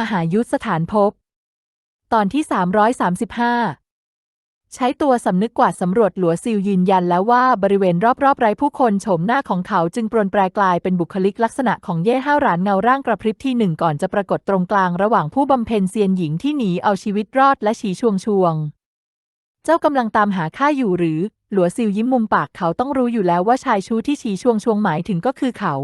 มหายุทธสถานภพ ตอนที่ 335 ใช้ตัวสำนึกกวาดสำรวจหลัวซิลยืนยันแล้วว่าบริเวณรอบๆไร้ผู้คนโฉมหน้าของเขาจึงปรนแปรกลายเป็นบุคลิกลักษณะของเย่ห้าหรานเงาร่างกระพริบที่หนึ่งก่อนจะปรากฏตรงกลางระหว่างผู้บำเพ็ญเซียนหญิงที่หนีเอาชีวิตรอดและฉีชวงชวง เจ้ากำลังตามหาข้าอยู่หรือ หลัวซิลยิ้มมุมปากเขาต้องรู้อยู่แล้วว่าชายชู้ที่ฉีชวงชวงหมายถึงก็คือเขา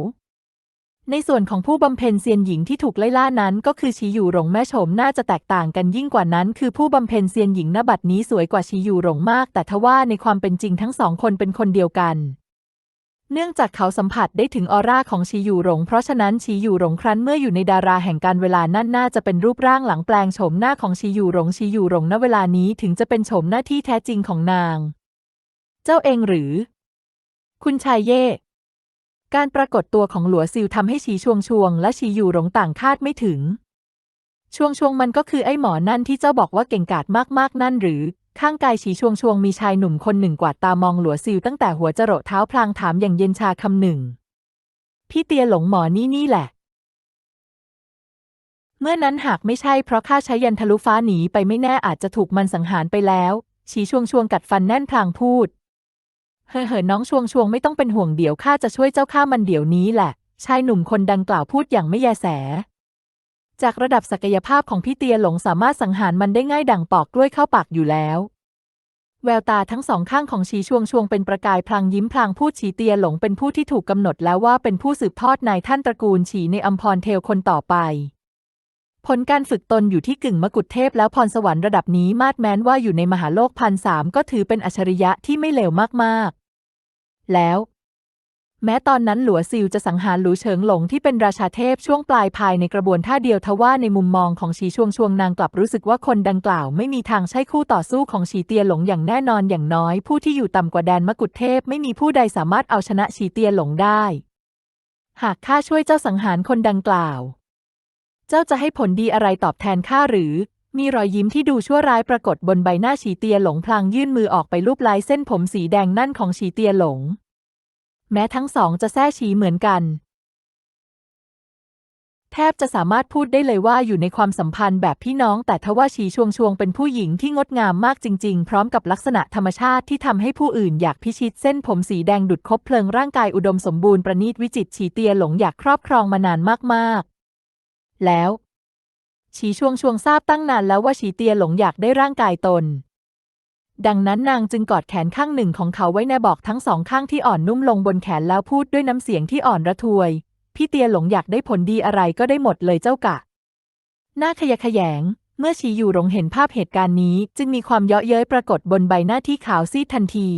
ในส่วนของผู้บำเพ็ญเซียนหญิงที่ถูกไล่ล่านั้น ก็คือชีอยู่หลงแม่โฉมน่าจะแตกต่างกันยิ่งกว่านั้น คือผู้บำเพ็ญเซียนหญิงณบัดนี้สวยกว่าชีอยู่หลงมาก แต่ทว่าในความเป็นจริงทั้งสองคนเป็นคนเดียวกัน เนื่องจากเขาสัมผัสได้ถึงออร่าของชีอยู่หลง เพราะฉะนั้นชีอยู่หลงครั้นเมื่ออยู่ในดาราแห่งการเวลานั่นน่าจะเป็นรูปร่างหลังแปลงโฉมหน้าของชีอยู่หลงชีอยู่หลงณเวลานี้ถึงจะเป็นโฉมหน้าที่แท้จริงของนาง เจ้าเองหรือ คุณชายเย่ การปรากฏตัวของหลัวซิลทำให้ชีชวงชวง และชีอยู่หลงต่างคาดไม่ถึงช่วงชวงมันก็คือไอ้หมอนั่นที่เจ้าบอกว่าเก่งกาจมากๆนั่นหรือ ข้างกายชีชวงชวงมีชายหนุ่มคนหนึ่งกวาดตามองหลัวซิลตั้งแต่หัวจรดเท้าพลางถามอย่างเย็นชาคำหนึ่ง พี่เตียหลงหมอนี่นี่แหละ เมื่อนั้นหากไม่ใช่เพราะข้าใช้ยันทะลุฟ้าหนีไปไม่แน่อาจจะถูกมันสังหารไปแล้ว ชีชวงชวงกัดฟันแน่นพลางพูด เฮ้อเฮ้อน้องชวงชวงไม่ต้องเป็นห่วงเดี๋ยวข้าจะช่วยเจ้าข้ามันเดี๋ยวนี้แหละ ชายหนุ่มคนดังกล่าวพูดอย่างไม่แยแส จากระดับศักยภาพของพี่เตียหลงสามารถสังหารมันได้ง่ายดั่งปอกกล้วยเข้าปากอยู่แล้ว แววตาทั้งสองข้างของชีชวงชวงเป็นประกายพลางยิ้มพลางพูดฉีเตียหลงเป็นผู้ที่ถูกกำหนดแล้วว่าเป็นผู้สืบทอดนายท่านตระกูลฉีในอัมพรเทลคนต่อไปผลการฝึกตนอยู่ที่กึ่งมกุฎเทพแล้วพรสวรรค์ระดับนี้มาดแม้นว่าอยู่ในมหาโลกพันสามก็ถือเป็นอัจฉริยะที่ไม่เลวมากๆ แล้ว แม้ตอนนั้นหลัวซิลจะสังหารหลูเฉิงหลงที่เป็นราชาเทพช่วงปลายภายในกระบวนท่าเดียวทว่าในมุมมองของชีช่วงช่วงนางกลับรู้สึกว่าคนดังกล่าวไม่มีทางใช่คู่ต่อสู้ของชีเตียหลงอย่างแน่นอนอย่างน้อย ผู้ที่อยู่ต่ำกว่าแดนมกุฎเทพไม่มีผู้ใดสามารถเอาชนะชีเตียหลงได้ หากข้าช่วยเจ้าสังหารคนดังกล่าว เจ้าจะให้ผลดีอะไรตอบแทนข้าหรือ มีรอยยิ้มที่ดูชั่วร้ายปรากฏบนใบหน้าฉีเตียหลงพลางยื่นมือออกไปลูบไล้เส้นผมสีแดงนั่นของฉีเตียหลง แม้ทั้งสองจะแท้ฉีเหมือนกัน แทบจะสามารถพูดได้เลยว่าอยู่ในความสัมพันธ์แบบพี่น้อง แต่ทว่าชีชวงชวงเป็นผู้หญิงที่งดงามมากจริง ๆ พร้อมกับลักษณะธรรมชาติที่ทำให้ผู้อื่นอยากพิชิตเส้นผมสีแดงดุดคบเพลิงร่างกายอุดมสมบูรณ์ประณีตวิจิตฉีเตียหลงอยากครอบครองมานานมากๆ แล้ว ฉีช่วงชวงทราบตั้งนานแล้วว่าฉีเตียหลงอยากได้ร่างกายตน ดังนั้นนางจึงกอดแขนข้างหนึ่งของเขาไว้ในบอกทั้งสองข้างที่อ่อนนุ่มลงบนแขนแล้วพูดด้วยน้ำเสียงที่อ่อนระทวย พี่เตียหลงอยากได้ผลดีอะไรก็ได้หมดเลยเจ้ากะ หน้าขยะแขยง เมื่อชีอยู่หลงเห็นภาพเหตุการณ์นี้ จึงมีความเยาะเย้ยปรากฏบนใบหน้าที่ขาวซีดทันที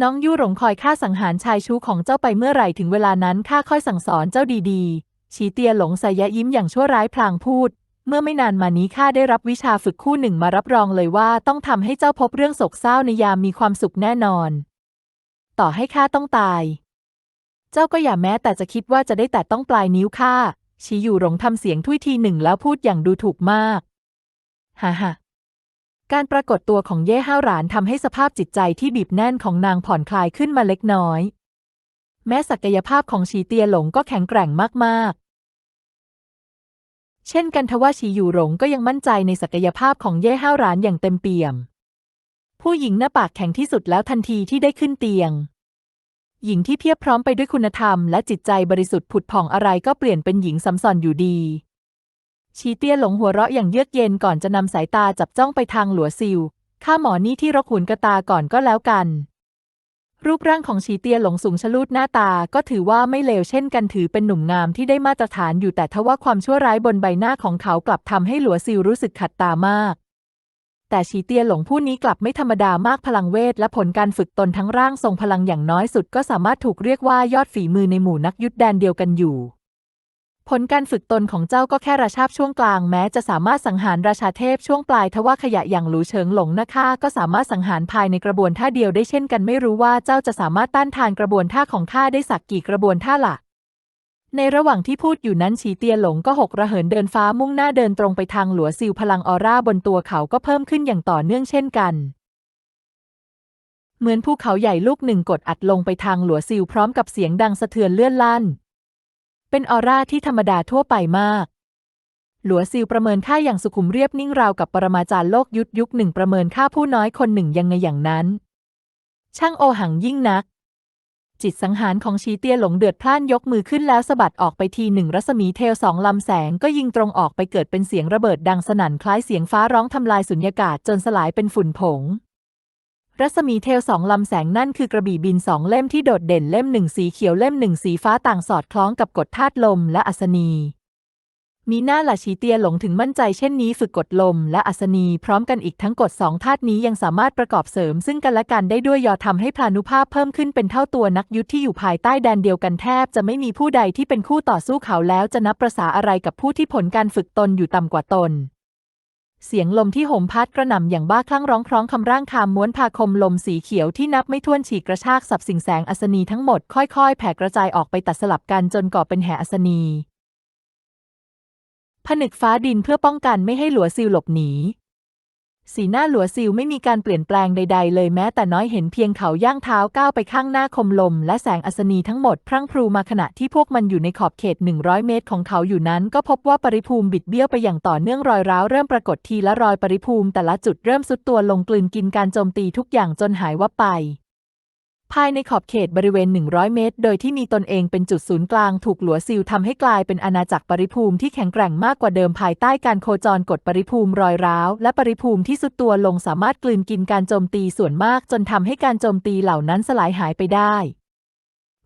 น้องยู่หลงคอยข้าสังหารชายชู้ของเจ้าไปเมื่อไหร่ถึงเวลานั้นข้าค่อยสั่งสอนเจ้าดี ๆชีเตียหลงส่ยะยิ้มอย่างชั่วร้ายพลางพูด เมื่อไม่นานมานี้ข้าได้รับวิชาฝึกคู่หนึ่งมารับรองเลยว่าต้องทำให้เจ้าพบเรื่องโศกเศร้าในยามมีความสุขแน่นอน ต่อให้ข้าต้องตาย เจ้าก็อย่าแม้แต่จะคิดว่าจะได้แต่ต้องปลายนิ้วข้าชีอยู่หลงทำเสียงทุยทีหนึ่งแล้วพูดอย่างดูถูกมากฮ่าฮ่าการปรากฏตัวของเย่ห้าวหรานทำให้สภาพจิตใจที่บีบแน่นของนางผ่อนคลายขึ้นมาเล็กน้อย แม้ศักยภาพของชีเตียหลงก็แข็งแกร่งมากๆ เช่นกันทว่าชีอยู่หลงก็ยังมั่นใจในศักยภาพของเย่ห้าวหรานอย่างเต็มเปี่ยม ผู้หญิงหน้าปากแข็งที่สุดแล้วทันทีที่ได้ขึ้นเตียง หญิงที่เพียบพร้อมไปด้วยคุณธรรมและจิตใจบริสุทธิ์ผุดผ่องอะไรก็เปลี่ยนเป็นหญิงซ้ำซ้อนอยู่ดีชีเตี้ยหลงหัวเราะอย่างเยือกเย็นก่อนจะนำสายตาจับจ้องไปทางหลัวซิว ข้าหมอนี่ที่รกหุนกระตาก่อนก็แล้วกัน รูปร่างของชีเตียหลงสูงชะลูดหน้าตาก็ถือว่าไม่เลวเช่นกันถือเป็นหนุ่มงามที่ได้มาตรฐานอยู่แต่ทว่าความชั่วร้ายบนใบหน้าของเขากลับทำให้หลัวซิวรู้สึกขัดตามาก แต่ชีเตียหลงผู้นี้กลับไม่ธรรมดามากพลังเวทและผลการฝึกตนทั้งร่างทรงพลังอย่างน้อยสุด ก็สามารถถูกเรียกว่ายอดฝีมือในหมู่นักยุทธแดนเดียวกันอยู่ ผลการฝึกตนของเจ้าก็แค่ราชาบช่วงกลางแม้จะสามารถสังหารราชาเทพช่วงปลายทว่าขยะอย่างหลูเฉิงหลงนะข้าก็สามารถสังหารภายในกระบวนท่าเดียวได้เช่นกันไม่รู้ว่าเจ้าจะสามารถต้านทานกระบวนท่าของข้าได้สักกี่กระบวนท่าล่ะในระหว่างที่พูดอยู่นั้นฉีเตียหลงก็หกระเหินเดินฟ้ามุ่งหน้าเดินตรงไปทางหลัวซิวพลังออร่าบนตัวเขาก็เพิ่มขึ้นอย่างต่อเนื่องเช่นกัน เหมือนภูเขาใหญ่ลูกหนึ่งกดอัดลงไปทางหลัวซิวพร้อมกับเสียงดังสะเทือนเลื่อนลั่น เป็นออร่าที่ธรรมดาทั่วไปมาก หลัวซิลประเมินค่าอย่างสุขุมเรียบนิ่งราวกับปรมาจารย์โลกยุทธยุคหนึ่งประเมินค่าผู้น้อยคนหนึ่งยังไงอย่างนั้น ช่างโอหังยิ่งนัก จิตสังหารของชีเตียหลงเดือดพล่านยกมือขึ้นแล้วสะบัดออกไปทีหนึ่งรัศมีเทลสองลำแสงก็ยิงตรงออกไปเกิดเป็นเสียงระเบิดดังสนั่นคล้ายเสียงฟ้าร้องทำลายสุญญากาศจนสลายเป็นฝุ่นผง รัศมีเทลสองลำแสงนั่นคือกระบี่บินสองเล่มที่โดดเด่นเล่มหนึ่งสีเขียวเล่มหนึ่งสีฟ้าต่างสอดคล้องกับกฎธาตุลมและอัศนี มีหน้าหละชีเตียหลงถึงมั่นใจเช่นนี้ฝึกกดลมและอัศนีพร้อมกันอีกทั้งกฎสองธาตุนี้ยังสามารถประกอบเสริม ซึ่งกันและกันได้ด้วยยอทำให้พลานุภาพเพิ่มขึ้นเป็นเท่าตัวนักยุทธที่อยู่ภายใต้แดนเดียวกันแทบ จะไม่มีผู้ใดที่เป็นคู่ต่อสู้เขาแล้วจะนับประษาอะไรกับผู้ที่ผลการฝึกตนอยู่ต่ำกว่าตน เสียงลมที่โหมพัดกระหน่ำอย่างบ้าคลั่งร้องคร้องคำร่างคามม้วนพาคมลมสีเขียวที่นับไม่ถ้วนฉีกกระชากสับสิ่งแสงอัศนีทั้งหมดค่อยๆ แผ่กระจายออกไปตัดสลับกันจนก่อเป็นแห่อัศนีผนึกฟ้าดินเพื่อป้องกันไม่ให้หลัวซิลหลบหนี สีหน้าหลัวซิลไม่มีการเปลี่ยนแปลงใด ๆ เลยแม้แต่น้อยเห็นเพียงเขาย่างเท้าก้าวไปข้างหน้าคมลม และแสงอัศนีทั้งหมดพรั่งพรูมาขณะที่พวกมันอยู่ในขอบเขต 100 เมตรของเขาอยู่นั้น ก็พบว่าปริภูมิบิดเบี้ยวไปอย่างต่อเนื่องรอยร้าวเริ่มปรากฏทีละรอยปริภูมิแต่ละจุดเริ่มสุดตัวลงกลืนกินการโจมตีทุกอย่างจนหายวับไป ภายในขอบเขตบริเวณ 100 เมตร โดยที่มีตนเองเป็นจุดศูนย์กลางถูกหลัวซิลทำให้กลายเป็นอาณาจักรปริภูมิที่แข็งแกร่งมากกว่าเดิมภายใต้การโคจรกฎปริภูมิรอยร้าว และปริภูมิที่สุดตัวลงสามารถกลืนกินการโจมตีส่วนมาก จนทำให้การโจมตีเหล่านั้นสลายหายไปได้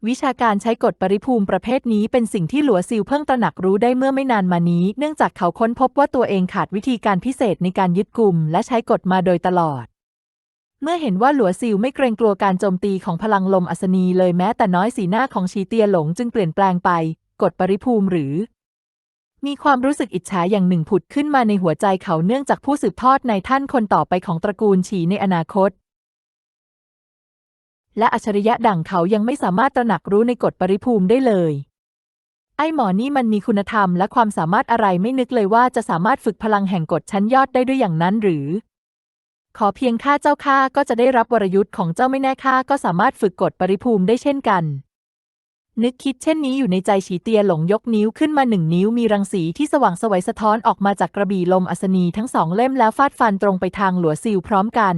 วิชาการใช้กฎปริภูมิประเภทนี้เป็นสิ่งที่หลัวซิลเพิ่งตระหนักรู้ได้เมื่อไม่นานมานี้ เนื่องจากเขาค้นพบว่าตัวเองขาดวิธีการพิเศษในการยึดกลุ่มและใช้กฎมาโดยตลอด เมื่อเห็นว่าหลัวซิลไม่เกรงกลัวการโจมตีของพลังลมอัศนีเลยแม้แต่น้อยสีหน้าของชีเตียหลงจึงเปลี่ยนแปลงไปกฎปริภูมิหรือ มีความรู้สึกอิจฉาอย่างหนึ่งผุดขึ้นมาในหัวใจเขาเนื่องจากผู้สืบทอดในท่านคนต่อไปของตระกูลฉีในอนาคต และอัจฉริยะดั่งเขายังไม่สามารถตระหนักรู้ในกฎปริภูมิได้เลย ไอ้หมอนี่มันมีคุณธรรมและความสามารถอะไรไม่นึกเลยว่าจะสามารถฝึกพลังแห่งกฎชั้นยอดได้ด้วยอย่างนั้นหรือ ขอเพียงข้าเจ้าข้าก็จะได้รับวรยุทธ์ของเจ้าไม่แน่ข้าก็สามารถฝึกกฎปริภูมิได้เช่นกัน นึกคิดเช่นนี้อยู่ในใจฉีเตียหลงยกนิ้วขึ้นมาหนึ่งนิ้วมีรังสีที่สว่างสวัยสะท้อนออกมาจากกระบี่ลมอัศนีทั้งสองเล่มแล้วฟาดฟันตรงไปทางหลัวซิลพร้อมกัน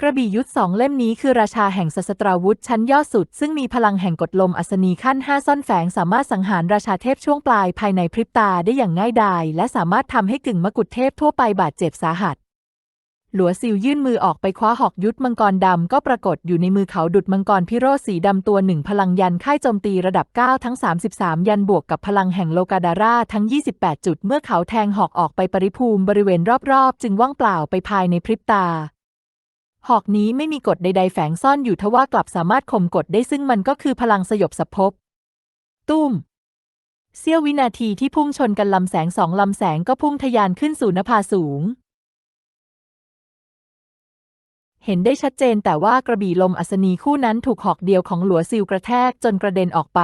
กระบี่ยุทธสองเล่มนี้คือราชาแห่งศสตราวุธชั้นยอดสุด ซึ่งมีพลังแห่งกฎลมอัศนีขั้นห้าซ่อนแฝงสามารถสังหารราชาเทพช่วงปลายภายในพริบตาได้อย่างง่ายดาย และสามารถทำให้กึ่งมกุฎเทพทั่วไปบาดเจ็บสาหัส หลัวซิลยื่นมือออกไปคว้าหอกยุทธมังกรดำก็ปรากฏอยู่ในมือเขาดุดมังกรพิโรธสีดำตัวหนึ่งพลังยันค่ายโจมตีระดับ 9 ทั้ง 33 ยันบวกกับพลังแห่งโลกาดาราทั้ง 28 จุด เมื่อเขาแทงหอกออกไปปริภูมิบริเวณรอบๆ จึงว่างเปล่าไปภายในพริบตา หอกนี้ไม่มีกฎใดๆแฝงซ่อนอยู่ทว่ากลับสามารถข่มกฎได้ซึ่งมันก็คือพลังสยบสภพพตุ้มเสี้ยววินาทีที่พุ่งชนกันลำแสงสองลำแสงก็พุ่งทะยานขึ้นสู่นภาสูง เห็นได้ชัดเจนแต่ว่ากระบี่ลมอัศนีคู่นั้นถูกหอกเดียวของหลัวซิลกระแทกจนกระเด็นออกไป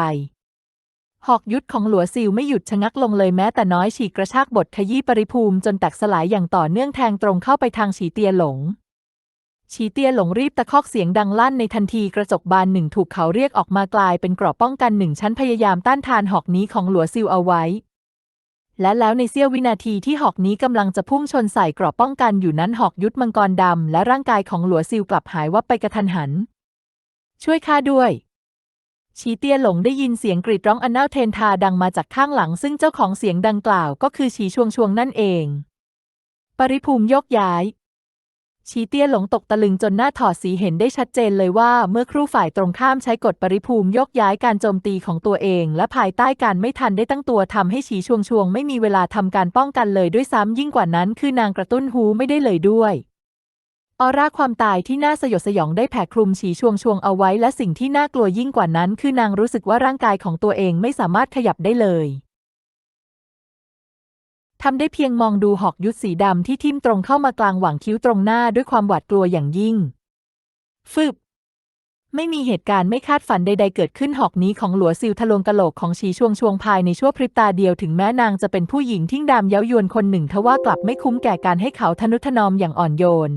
หอกยุทธของหลัวซิลไม่หยุดชะงักลงเลยแม้แต่น้อยฉีกกระชากบทขยี้ปริภูมิจนแตกสลายอย่างต่อเนื่องแทงตรงเข้าไปทางฉีเตียหลง ฉีเตียหลงรีบตะคอกเสียงดังลั่นในทันทีกระจกบานหนึ่งถูกเขาเรียกออกมากลายเป็นกรอบป้องกันหนึ่งชั้นพยายามต้านทานหอกนี้ของหลัวซิลเอาไว้ และแล้วในเสี้ยววินาทีที่หอกนี้กำลังจะพุ่งชนใส่กรอบป้องกันอยู่นั้นหอกยุทธมังกรดำและร่างกายของหลัวซิลกลับหายวับไปกระทันหัน ช่วยข้าด้วย ชีเตียหลงได้ยินเสียงกรีดร้องอันน่าเทนทาดังมาจากข้างหลัง ซึ่งเจ้าของเสียงดังกล่าวก็คือชีชวงชวงนั่นเอง ปริภูมิยกย้าย ชีเตี้ยหลงตกตะลึงจนหน้าถอดสีเห็นได้ชัดเจนเลยว่าเมื่อครู่ฝ่ายตรงข้ามใช้กฎปริภูมิยกย้ายการโจมตีของตัวเอง และภายใต้การไม่ทันได้ตั้งตัวทำให้ฉีชวงชวงไม่มีเวลาทำการป้องกันเลยด้วยซ้ำยิ่งกว่านั้น คือนางกระตุ้นหูไม่ได้เลยด้วยออร่าความตายที่น่าสยดสยองได้แผ่คลุมฉีชวงชวงเอาไว้และสิ่งที่น่ากลัวยิ่งกว่านั้น คือนางรู้สึกว่าร่างกายของตัวเองไม่สามารถขยับได้เลย ทำได้เพียงมองดูหอกยุทธสีดำที่ทิ่มตรงเข้ามากลางหว่างคิ้วตรงหน้าด้วยความหวาดกลัวอย่างยิ่ง ฟึบ ไม่มีเหตุการณ์ไม่คาดฝันใดๆเกิดขึ้นหอกนี้ของหลัวซิลทะลวงกะโหลกของชีช่วงชวงภายในชั่วพริบตาเดียวถึงแม้นางจะเป็นผู้หญิงทิ้งดำเย้ายวนคนหนึ่งทว่ากลับไม่คุ้มแก่การให้เขาทนุถนอมอย่างอ่อนโยน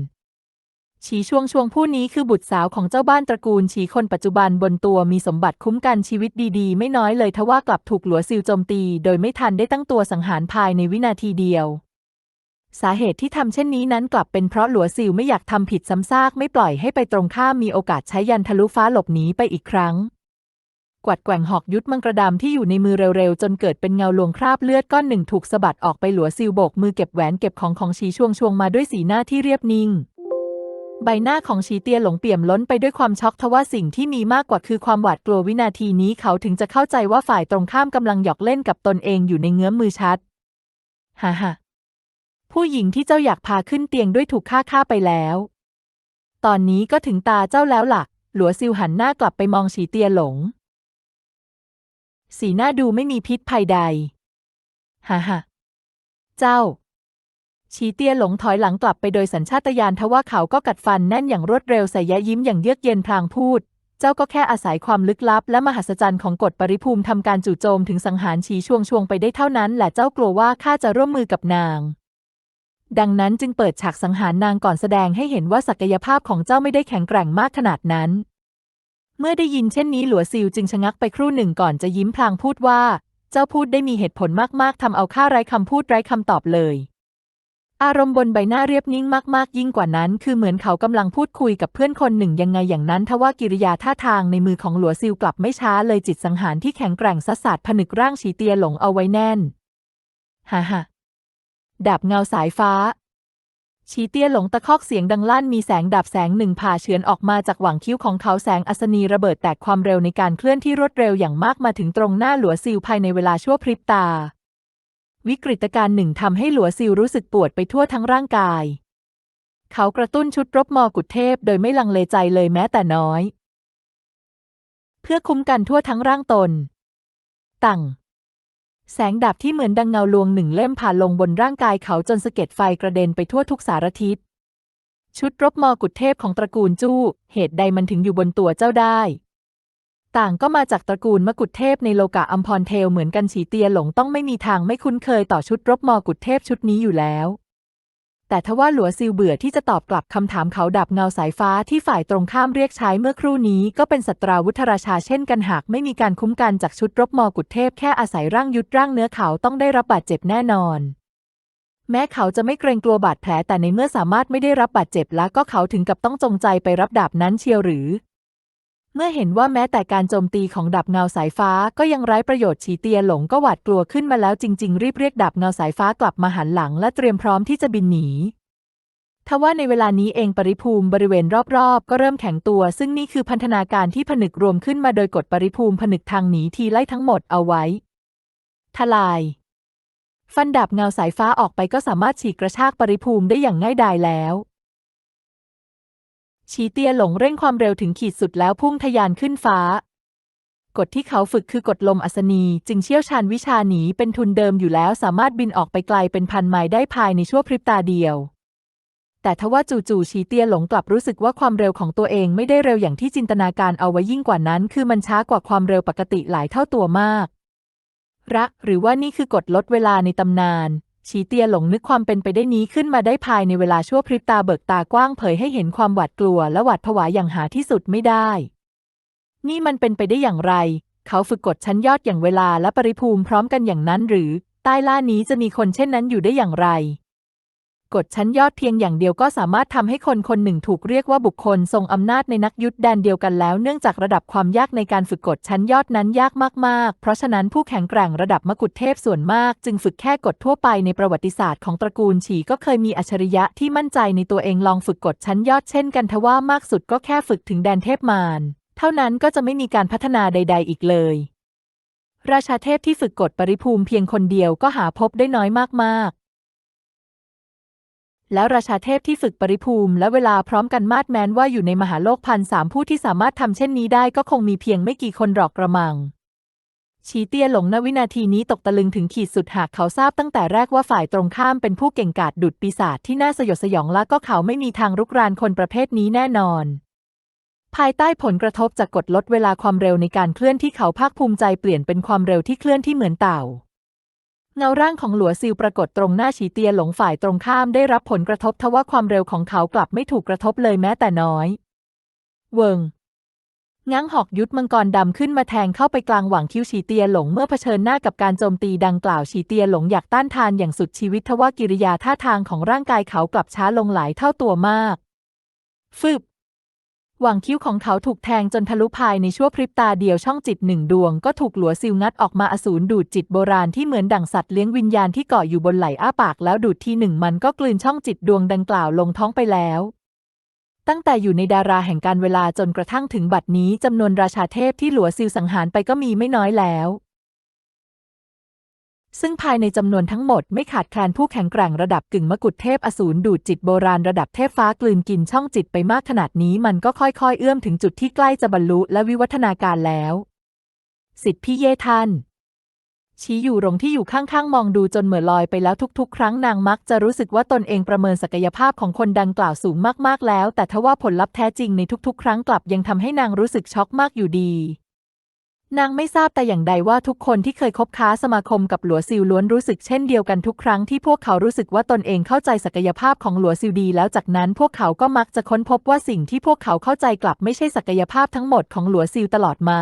ฉีช่วงช่วงผู้นี้คือบุตรสาวของเจ้าบ้านตระกูลฉีคนปัจจุบันบนตัวมีสมบัติคุ้มกันชีวิตดีๆ ไม่น้อยเลยทว่ากลับถูกหลัวซิลโจมตี โดยไม่ทันได้ตั้งตัวสังหารภายในวินาทีเดียว สาเหตุที่ทำเช่นนี้นั้นกลับเป็นเพราะหลัวซิลไม่อยากทำผิดซ้ำซากไม่ปล่อยให้ไปตรงข้ามมีโอกาสใช้ยันทะลุฟ้าหลบหนีไปอีกครั้ง กวัดแกว่งหอกยุทธมังกรดำที่อยู่ในมือเร็วๆ จนเกิดเป็นเงาลวงคราบเลือดก้อนหนึ่งถูกสะบัดออกไปหลัวซิลโบกมือเก็บแหวนเก็บของของชีช่วงช่วงมาด้วยสีหน้าที่เรียบนิ่ง ใบหน้าของชีเตียหลงเปี่ยมล้นไปด้วยความช็อกทว่าสิ่งที่มีมากกว่าคือความหวาดกลัววินาทีนี้เขาถึงจะเข้าใจว่าฝ่ายตรงข้ามกำลังหยอกเล่นกับตนเองอยู่ในเงื้อมมือชัดฮ่าฮ่าผู้หญิงที่เจ้าอยากพาขึ้นเตียงด้วยถูกฆ่าฆ่าไปแล้ว ตอนนี้ก็ถึงตาเจ้าแล้วล่ะหลัวซิวหันหน้ากลับไปมองฉีเตียหลง สีหน้าดูไม่มีพิษภัยใด ฮ่าฮ่าเจ้า ชีเตี้ยหลงถอยหลังกลับไปโดยสัญชาตญาณทว่าเขาก็กัดฟันแน่นอย่างรวดเร็วใส่ยะยิ้มอย่างเยือกเย็นพลางพูด เจ้าก็แค่อาศัยความลึกลับ และมหัศจรรย์ของกฎปริภูมิทำการจู่โจมถึงสังหารชีช่วงช่วงไปได้เท่านั้นแหละเจ้ากลัวว่าข้าจะร่วมมือกับนาง ดังนั้นจึงเปิดฉากสังหารนางก่อนแสดงให้เห็นว่าศักยภาพของเจ้าไม่ได้แข็งแกร่งมากขนาดนั้น เมื่อได้ยินเช่นนี้หลัวซิวจึงชะงักไปครู่หนึ่งก่อนจะยิ้มพลางพูดว่า เจ้าพูดได้มีเหตุผลมากๆทำเอาข้าไร้คำพูดไร้คำตอบเลย อารมณ์บนใบหน้าเรียบนิ่งมาก ๆ ยิ่งกว่านั้น คือเหมือนเขากำลังพูดคุยกับเพื่อนคนหนึ่งยังไงอย่างนั้น ทว่ากิริยาท่าทางในมือของหลัวซิลกลับไม่ช้าเลยจิตสังหารที่แข็งแกร่งสัสสัดผนึกร่างฉีเตียหลงเอาไว้แน่นฮ่าฮ่าดาบเงาสายฟ้า ชีเตี้ยหลงตะคอกเสียงดังลั่นมีแสงดาบแสงหนึ่งผ่าเฉือนออกมาจากหว่างคิ้วของเขาแสงอัศนีระเบิดแตกความเร็วในการเคลื่อนที่รวดเร็วอย่างมากมาถึงตรงหน้าหลัวซิลภายในเวลาชั่วพริบตา วิกฤตการณ์หนึ่งทำให้หลัวซิลรู้สึกปวดไปทั่วทั้งร่างกาย เขากระตุ้นชุดรบมอกุฎเทพโดยไม่ลังเลใจเลยแม้แต่น้อย เพื่อคุ้มกันทั่วทั้งร่างตน ตั้งแสงดาบที่เหมือนดังเงาลวงหนึ่งเล่มผ่านลงบนร่างกายเขาจนสะเก็ดไฟกระเด็นไปทั่วทุกสารทิศ ชุดรบมอกุฎเทพของตระกูลจู้ เหตุใดมันถึงอยู่บนตัวเจ้าได้ ต่างก็มาจากตระกูลมกุฎเทพในโลกะอัมพรเทลเหมือนกันฉีเตียหลงต้องไม่มีทางไม่คุ้นเคยต่อชุดรบมอกุฎเทพชุดนี้อยู่แล้ว แต่ทว่าหลัวซิลเบื่อที่จะตอบกลับคำถามเขาดับเงาสายฟ้าที่ฝ่ายตรงข้ามเรียกใช้เมื่อครู่นี้ก็เป็นสัตราวุธราชาเช่นกันหากไม่มีการคุ้มกันจากชุดรบมอกุฎเทพแค่อาศัยร่างยุดร่างเนื้อเขาต้องได้รับบาดเจ็บแน่นอนแม้เขาจะไม่เกรงกลัวบาดแผลแต่ในเมื่อสามารถไม่ได้รับบาดเจ็บแล้วก็เขาถึงกับต้องจงใจไปรับดาบนั้นเชียวหรือ เมื่อเห็นว่าแม้แต่การโจมตีของดาบเงาสายฟ้าก็ยังไร้ประโยชน์ฉีเตียหลงก็หวาดกลัวขึ้นมาแล้วจริง ๆ รีบเรียกดาบเงาสายฟ้ากลับมาหันหลังและเตรียมพร้อมที่จะบินหนีทว่าในเวลานี้เองปริภูมิบริเวณรอบๆ ก็เริ่มแข็งตัว ซึ่งนี่คือพันธนาการที่ผนึกรวมขึ้นมาโดยกฎปริภูมิผนึกทางหนีทีไล่ทั้งหมดเอาไว้ ทลาย ฟันดาบเงาสายฟ้าออกไปก็สามารถฉีกกระชากปริภูมิได้อย่างง่ายดายแล้ว ชีเตียหลงเร่งความเร็วถึงขีดสุดแล้วพุ่งทะยานขึ้นฟ้ากฎที่เขาฝึกคือกฎลมอัศนี จึงเชี่ยวชาญวิชาหนีเป็นทุนเดิมอยู่แล้วสามารถบินออกไปไกลเป็นพันไมล์ได้ภายในชั่วพริบตาเดียว แต่ทว่าจู่ๆชีเตียหลงกลับรู้สึกว่าความเร็วของตัวเองไม่ได้เร็วอย่างที่จินตนาการเอาไว้ยิ่งกว่านั้น คือมันช้ากว่าความเร็วปกติหลายเท่าตัวมาก รักหรือว่านี่คือกฎลดเวลาในตำนาน ชีเตียหลงนึกความเป็นไปได้นี้ขึ้นมาได้ภายในเวลาชั่วพริบตาเบิกตากว้างเผยให้เห็นความหวาดกลัวและหวาดผวาอย่างหาที่สุดไม่ได้ นี่มันเป็นไปได้อย่างไร เขาฝึกกดชั้นยอดอย่างเวลาและปริภูมิพร้อมกันอย่างนั้นหรือ ใต้ล่านี้จะมีคนเช่นนั้นอยู่ได้อย่างไร กฎชั้นยอดเพียงอย่างเดียวก็สามารถทำให้คนคนหนึ่งถูกเรียกว่าบุคคลทรงอำนาจในนักยุทธแดนเดียวกันแล้ว เนื่องจากระดับความยากในการฝึกกฎชั้นยอดนั้นยากมากๆ เพราะฉะนั้นผู้แข็งแกร่งระดับมกุฎเทพส่วนมาก จึงฝึกแค่กฎทั่วไปในประวัติศาสตร์ของตระกูลฉีก็เคยมีอัจฉริยะที่มั่นใจในตัวเองลองฝึกกฎชั้นยอดเช่นกันทว่ามากสุดก็แค่ฝึกถึงแดนเทพมารเท่านั้นก็จะไม่มีการพัฒนาใด ๆ อีกเลย ราชาเทพที่ฝึกกฎปริภูมิเพียงคนเดียวก็หาพบได้น้อยมากๆ แล้วราชาเทพที่ฝึกปริภูมิและเวลาพร้อมกันมาดแม้นว่าอยู่ในมหาโลกพันสามผู้ที่สามารถทำเช่นนี้ได้ก็คงมีเพียงไม่กี่คนหรอกกระมัง ชีเตี้ยหลงณวินาทีนี้ตกตะลึงถึงขีดสุดหากเขาทราบตั้งแต่แรกว่าฝ่ายตรงข้ามเป็นผู้เก่งกาจดุดปีศาจที่น่าสยดสยองและก็เขาไม่มีทางรุกรานคนประเภทนี้แน่นอนภายใต้ผลกระทบจากกฎลดเวลาความเร็วในการเคลื่อนที่เขาภาคภูมิใจเปลี่ยนเป็นความเร็วที่เคลื่อนที่เหมือนเต่า เงาร่างของหลัวซิลปรากฏตรงหน้าฉีเตียหลงฝ่ายตรงข้ามได้รับผลกระทบทว่าความเร็วของเขากลับไม่ถูกกระทบเลยแม้แต่น้อย เวิงง้างหอกยุทธมังกรดำขึ้นมาแทงเข้าไปกลางหว่างคิ้วฉีเตียหลงเมื่อเผชิญหน้ากับการโจมตีดังกล่าวฉีเตียหลงอยากต้านทานอย่างสุดชีวิตทว่ากิริยาท่าทางของร่างกายเขากลับช้าลงหลายเท่าตัวมาก ฟึบ หว่างคิ้วของเขาถูกแทงจนทะลุภายในชั่วพริบตาเดียวช่องจิตหนึ่งดวงก็ถูกหลัวซิลงัดออกมาอสูรดูดจิตโบราณที่เหมือนดั่งสัตว์เลี้ยงวิญญาณที่เกาะอยู่บนไหล่อ้าปากแล้วดูดทีหนึ่งมันก็กลืนช่องจิตดวงดังกล่าวลงท้องไปแล้วตั้งแต่อยู่ในดาราแห่งการเวลาจนกระทั่งถึงบัดนี้จำนวนราชาเทพที่หลัวซิลสังหารไปก็มีไม่น้อยแล้ว ซึ่งภายในจำนวนทั้งหมดไม่ขาดแคลนผู้แข็งแกร่งระดับกึ่งมกุฎเทพอสูรดูดจิตโบราณระดับเทพฟ้ากลืนกินช่องจิตไปมากขนาดนี้มันก็ค่อยๆ เอื้อมถึงจุดที่ใกล้จะบรรลุและวิวัฒนาการแล้ว สิทธิพี่เยท่านชี้อยู่หลงที่อยู่ข้างๆ มองดูจนเหม่อลอยไปแล้วทุกๆ ครั้งนางมักจะรู้สึกว่าตนเองประเมินศักยภาพของคนดังกล่าวสูงมากๆแล้ว แต่ทว่าผลลัพธ์แท้จริงในทุกๆ ครั้งกลับยังทำให้นางรู้สึกช็อกมากอยู่ดี นางไม่ทราบแต่อย่างใดว่าทุกคนที่เคยคบค้าสมาคมกับหลัวซิลล้วนรู้สึกเช่นเดียวกันทุกครั้งที่พวกเขารู้สึกว่าตนเองเข้าใจศักยภาพของหลัวซิลดี แล้วจากนั้นพวกเขาก็มักจะค้นพบว่าสิ่งที่พวกเขาเข้าใจกลับไม่ใช่ศักยภาพทั้งหมดของหลัวซิลตลอดมา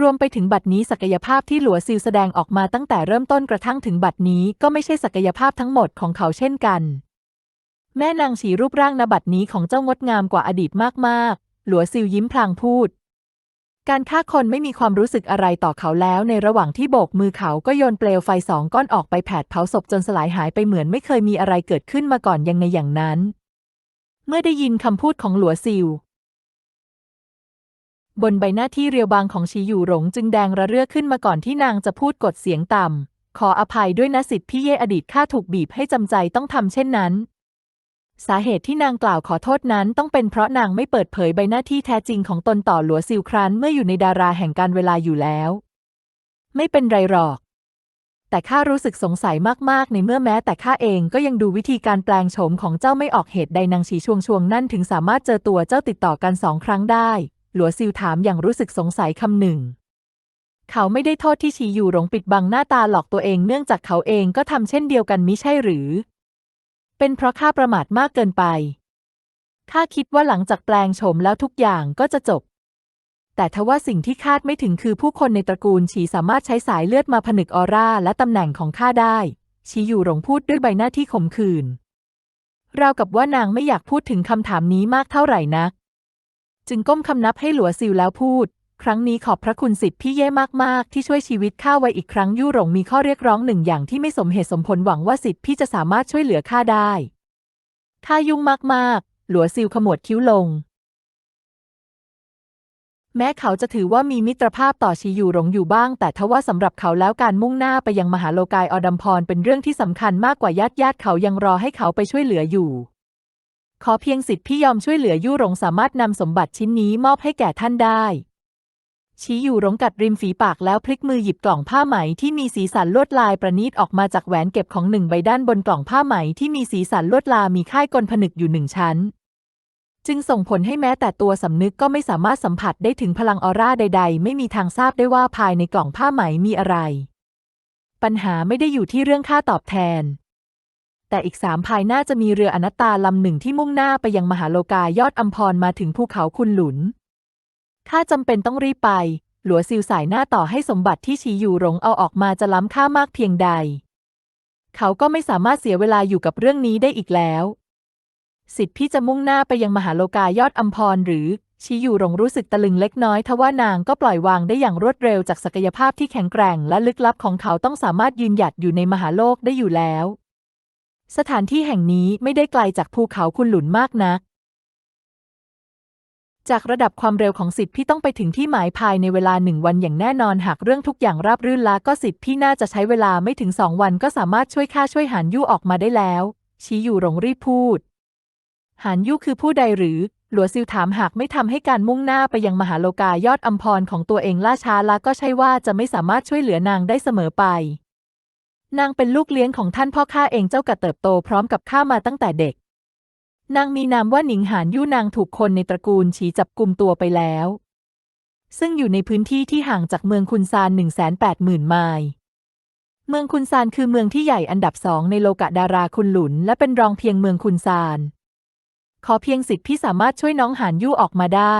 รวมไปถึงบัดนี้ศักยภาพที่หลัวซิลแสดงออกมาตั้งแต่เริ่มต้นกระทั่งถึงบัดนี้ก็ไม่ใช่ศักยภาพทั้งหมดของเขาเช่นกัน แม่นางฉีรูปร่างนบัดนี้ของเจ้างดงามกว่าอดีตมากๆ หลัวซิลยิ้มพลางพูด การฆ่าคนไม่มีความรู้สึกอะไรต่อเขาแล้ว ในระหว่างที่โบกมือเขาก็โยนเปลวไฟสองก้อนออกไปแผดเผาศพจนสลายหายไปเหมือนไม่เคยมีอะไรเกิดขึ้นมาก่อนยังในอย่างนั้น เมื่อได้ยินคำพูดของหลัวซิลบนใบหน้าที่เรียวบางของชีอยู่หลงจึงแดงระเรื่อขึ้นมาก่อนที่นางจะพูดกดเสียงต่ำขออภัยด้วยนะสิทธิ์พี่เย่อดีตข้าถูกบีบให้จำใจต้องทำเช่นนั้น สาเหตุที่นางกล่าวขอโทษนั้นต้องเป็นเพราะนางไม่เปิดเผยใบหน้าที่แท้จริงของตนต่อหลัวซิลครั้นเมื่ออยู่ในดาราแห่งการเวลาอยู่แล้ว ไม่เป็นไรหรอก แต่ข้ารู้สึกสงสัยมากๆ ในเมื่อแม้แต่ข้าเองก็ยังดูวิธีการแปลงโฉมของเจ้าไม่ออกเหตุใดนางชีชวงชวงนั่นถึงสามารถเจอตัวเจ้าติดต่อกันสองครั้งได้ หลัวซิลถามอย่างรู้สึกสงสัยคำหนึ่ง เขาไม่ได้โทษที่ชีอยู่หลงปิดบังหน้าตาหลอกตัวเองเนื่องจากเขาเองก็ทำเช่นเดียวกันมิใช่หรือ เป็นเพราะข้าประมาทมากเกินไป ข้าคิดว่าหลังจากแปลงโฉมแล้วทุกอย่างก็จะจบ แต่ทว่าสิ่งที่คาดไม่ถึงคือผู้คนในตระกูลฉีสามารถใช้สายเลือดมาผนึกออร่าและตำแหน่งของข้าได้ชีอยู่หลงพูดด้วยใบหน้าที่ขมขื่นราวกับว่านางไม่อยากพูดถึงคำถามนี้มากเท่าไหร่นัก จึงก้มคำนับให้หลัวซิลแล้วพูด ครั้งนี้ขอบพระคุณสิทธิ์พี่เย่มาก ๆ ที่ช่วยชีวิตข้าไว้อีกครั้งยู่หลงมีข้อเรียกร้องหนึ่งอย่างที่ไม่สมเหตุสมผลหวังว่าสิทธิ์พี่จะสามารถช่วยเหลือข้าได้ข้ายุ่งมาก ๆ หลัวซิลขมวดคิ้วลง แม้เขาจะถือว่ามีมิตรภาพต่อชีอยู่หลงอยู่บ้าง แต่ทว่าสำหรับเขาแล้วการมุ่งหน้าไปยังมหาโลกายอดัมพรเป็นเรื่องที่สำคัญมากกว่าญาติญาติเขายังรอให้เขาไปช่วยเหลืออยู่ ขอเพียงสิทธิ์พี่ยอมช่วยเหลือยู่หลงสามารถนำสมบัติชิ้นนี้มอบให้แก่ท่านได้ ชี้อยู่หลงกัดริมฝีปากแล้วพลิกมือหยิบกล่องผ้าไหมที่มีสีสันลวดลายประณีตออกมาจากแหวนเก็บของหนึ่งใบด้านบนกล่องผ้าไหมที่มีสีสันลวดลายมีค่ายกลผนึกอยู่หนึ่งชั้น จึงส่งผลให้แม้แต่ตัวสำนึกก็ไม่สามารถสัมผัสได้ถึงพลังออร่าใด ๆ ไม่มีทางทราบได้ว่าภายในกล่องผ้าไหมมีอะไร ปัญหาไม่ได้อยู่ที่เรื่องค่าตอบแทน แต่อีกสามภายหน้าจะมีเรืออนัตตาลำหนึ่งที่มุ่งหน้าไปยังมหาโลกายอดอัมพรมาถึงภูเขาคุณหลุน ข้าจำเป็นต้องรีบไป หลัวซิลสายหน้าต่อให้สมบัติที่ชีอยู่หลงเอาออกมาจะล้ำค่ามากเพียงใด เขาก็ไม่สามารถเสียเวลาอยู่กับเรื่องนี้ได้อีกแล้ว สิทธิ์พี่จะมุ่งหน้าไปยังมหาโลกายอดอัมพรหรือชีอยู่หลงรู้สึกตะลึงเล็กน้อยทว่านางก็ปล่อยวางได้อย่างรวดเร็วจากศักยภาพที่แข็งแกร่งและลึกลับของเขาต้องสามารถยืนหยัดอยู่ในมหาโลกได้อยู่แล้ว สถานที่แห่งนี้ไม่ได้ไกลจากภูเขาคุณหลุนมากนัก จากระดับความเร็วของสิทธิ์พี่ต้องไปถึงที่หมายภายในเวลาหนึ่งวันอย่างแน่นอนหากเรื่องทุกอย่างราบรื่นแล้วก็สิทธิ์พี่น่าจะใช้เวลาไม่ถึงสองวันก็สามารถช่วยข้าช่วยหานยู่ออกมาได้แล้ว ชี้อยู่หลงรีบพูด หานยู่คือผู้ใดหรือ หลัวซิลถามหากไม่ทำให้การมุ่งหน้าไปยังมหาโลกายอดอัมพรของตัวเองล่าช้าละก็ใช่ว่าจะไม่สามารถช่วยเหลือนางได้เสมอไป นางเป็นลูกเลี้ยงของท่านพ่อข้าเองเจ้ากระเติบโตพร้อมกับข้ามาตั้งแต่เด็ก นางมีนามว่าหนิงหานยู่นางถูกคนในตระกูลฉีจับกลุ่มตัวไปแล้ว ซึ่งอยู่ในพื้นที่ที่ห่างจากเมืองคุนซานหนึ่งแสนแปดหมื่นไมล์ เมืองคุนซานคือเมืองที่ใหญ่อันดับสองในโลกะดาราคุณหลุน และเป็นรองเพียงเมืองคุนซาน ขอเพียงสิทธิ์พี่สามารถช่วยน้องหานยู่ออกมาได้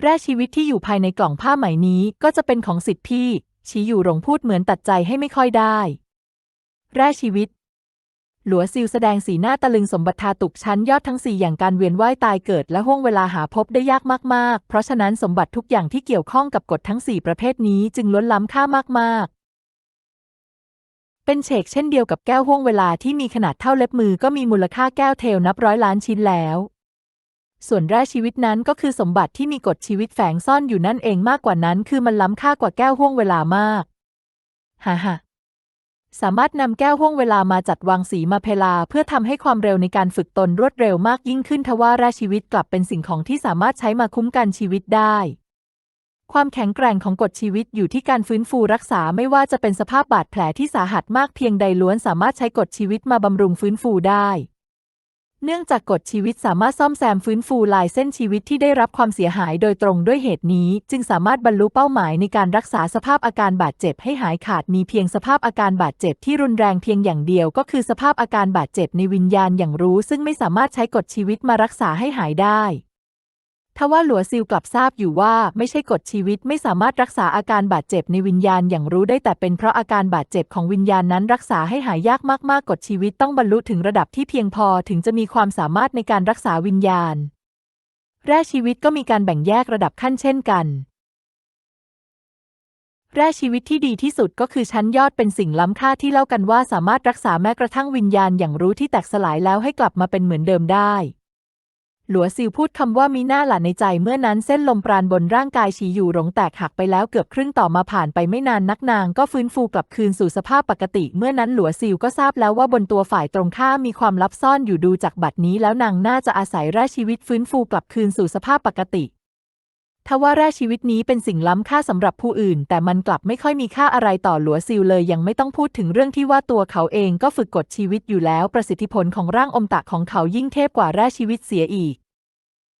แร่ชีวิตที่อยู่ภายในกล่องผ้าไหมนี้ก็จะเป็นของสิทธิ์พี่ชีอยู่หลงพูดเหมือนตัดใจให้ไม่ค่อยได้ แร่ชีวิต หลัวซิลแสดงสีหน้าตะลึงสมบัติทาตุกชั้นยอดทั้งสี่อย่างการเวียนว่ายตายเกิดและห่วงเวลาหาพบได้ยากมากๆ เพราะฉะนั้นสมบัติทุกอย่างที่เกี่ยวข้องกับกฎทั้งสี่ประเภทนี้จึงล้นล้ำค่ามากๆเป็นเฉกเช่นเดียวกับแก้วห่วงเวลาที่มีขนาดเท่าเล็บมือก็มีมูลค่าแก้วเทลนับร้อยล้านชิ้นแล้ว ส่วนแร่ชีวิตนั้นก็คือสมบัติที่มีกฎชีวิตแฝงซ่อนอยู่นั่นเองมากกว่านั้น คือมันล้ำค่ากว่าแก้วห่วงเวลามาก ฮ่าฮ่า สามารถนำแก้วห่วงเวลามาจัดวางสีมาเพลา เพื่อทำให้ความเร็วในการฝึกตนรวดเร็วมากยิ่งขึ้นทว่าราชีวิตกลับเป็นสิ่งของที่สามารถใช้มาคุ้มกันชีวิตได้ ความแข็งแกร่งของกฎชีวิตอยู่ที่การฟื้นฟูรักษาไม่ว่าจะเป็นสภาพบาดแผลที่สาหัสมากเพียงใดล้วนสามารถใช้กฎชีวิตมาบำรุงฟื้นฟูได้ เนื่องจากกฎชีวิตสามารถซ่อมแซมฟื้นฟูลายเส้นชีวิตที่ได้รับความเสียหายโดยตรงด้วยเหตุนี้ จึงสามารถบรรลุเป้าหมายในการรักษาสภาพอาการบาดเจ็บให้หายขาดมีเพียงสภาพอาการบาดเจ็บที่รุนแรงเพียงอย่างเดียว ก็คือสภาพอาการบาดเจ็บในวิญญาณอย่างรู้ ซึ่งไม่สามารถใช้กฎชีวิตมารักษาให้หายได้ ทว่าหลัวซิลกลับทราบอยู่ว่าไม่ใช่กฎชีวิตไม่สามารถรักษาอาการบาดเจ็บในวิญญาณอย่างรู้ได้แต่เป็นเพราะอาการบาดเจ็บของวิญญาณนั้นรักษาให้หายยากมากๆกฎชีวิตต้องบรรลุถึงระดับที่เพียงพอถึงจะมีความสามารถในการรักษาวิญญาณ แร่ชีวิตก็มีการแบ่งแยกระดับขั้นเช่นกัน แร่ชีวิตที่ดีที่สุดก็คือชั้นยอดเป็นสิ่งล้ำค่าที่เล่ากันว่าสามารถรักษาแม้กระทั่งวิญญาณอย่างรู้ที่แตกสลายแล้วให้กลับมาเป็นเหมือนเดิมได้ หลัวซิวพูดคำว่ามีหน้าหล่ะในใจเมื่อนั้นเส้นลมปราณบนร่างกายฉีอยู่หลงแตกหักไปแล้วเกือบครึ่งต่อมาผ่านไปไม่นานนักนางก็ฟื้นฟูกลับคืนสู่สภาพปกติ เมื่อนั้นหลัวซิวก็ทราบแล้วว่าบนตัวฝ่ายตรงข้ามมีความลับซ่อนอยู่ดูจากบัตรนี้แล้วนางน่าจะอาศัยแร่ชีวิตฟื้นฟูกลับคืนสู่สภาพปกติทว่าแร่ชีวิตนี้เป็นสิ่งล้ำค่าสำหรับผู้อื่น แต่มันกลับไม่ค่อยมีค่าอะไรต่อหลัวซิลเลยยังไม่ต้องพูดถึงเรื่องที่ว่าตัวเขาเองก็ฝึกกดชีวิตอยู่แล้ว ประสิทธิผลของร่างอมตะของเขายิ่งเทพกว่าแร่ชีวิตเสียอีก